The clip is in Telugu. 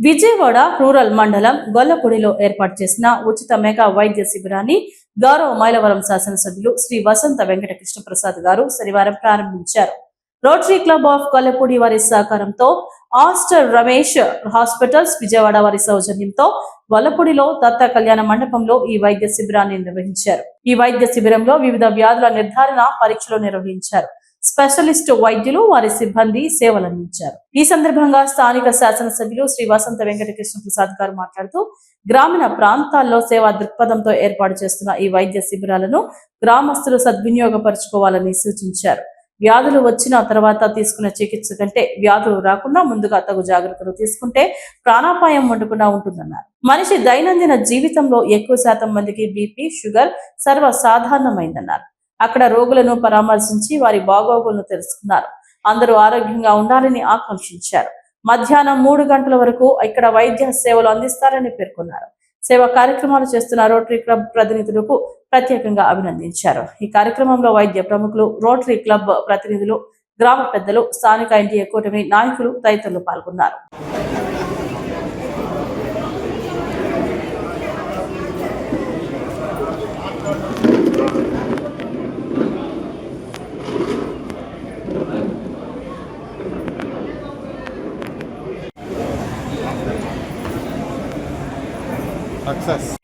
విజయవాడ రూరల్ మండలం గొల్లపూడిలో ఏర్పాటు చేసిన ఉచిత మెగా వైద్య శిబిరాన్ని గౌరవ మైలవరం శాసనసభ్యులు శ్రీ వసంత వెంకటకృష్ణ ప్రసాద్ గారు శనివారం ప్రారంభించారు. రోటరీ క్లబ్ ఆఫ్ గొల్లపూడి వారి సహకారంతో ఆస్టర్ రమేష్ హాస్పిటల్స్ విజయవాడ వారి సౌజన్యంతో గొల్లపూడిలో దత్త కళ్యాణ మండపంలో ఈ వైద్య శిబిరాన్ని నిర్వహించారు. ఈ వైద్య శిబిరంలో వివిధ వ్యాధుల నిర్ధారణ పరీక్షలు నిర్వహించారు. స్పెషలిస్ట్ వైద్యులు వారి సిబ్బంది సేవలందించారు. ఈ సందర్భంగా స్థానిక శాసనసభ్యులు శ్రీ వసంత వెంకటకృష్ణ ప్రసాద్ గారు మాట్లాడుతూ గ్రామీణ ప్రాంతాల్లో సేవా దృక్పథంతో ఏర్పాటు చేస్తున్న ఈ వైద్య శిబిరాలను గ్రామస్తులు సద్వినియోగపరచుకోవాలని సూచించారు. వ్యాధులు వచ్చిన తర్వాత తీసుకున్న చికిత్స కంటే వ్యాధులు రాకుండా ముందుగా తగు జాగ్రత్తలు తీసుకుంటే ప్రాణాపాయం ఉండకుండా ఉంటుందన్నారు. మనిషి దైనందిన జీవితంలో ఎక్కువ శాతం మందికి బీపీ షుగర్ సర్వసాధారణమైందన్నారు. అక్కడ రోగులను పరామర్శించి వారి బాగోగులను తెలుసుకున్నారు. అందరూ ఆరోగ్యంగా ఉండాలని ఆకాంక్షించారు. మధ్యాహ్నం మూడు గంటల వరకు ఇక్కడ వైద్య సేవలు అందిస్తారని పేర్కొన్నారు. సేవా కార్యక్రమాలు చేస్తున్న రోటరీ క్లబ్ ప్రతినిధులకు ప్రత్యేకంగా అభినందించారు. ఈ కార్యక్రమంలో వైద్య ప్రముఖులు రోటరీ క్లబ్ ప్రతినిధులు గ్రామ పెద్దలు స్థానిక ఎన్డీఏ కూటమి నాయకులు తదితరులు పాల్గొన్నారు. Access.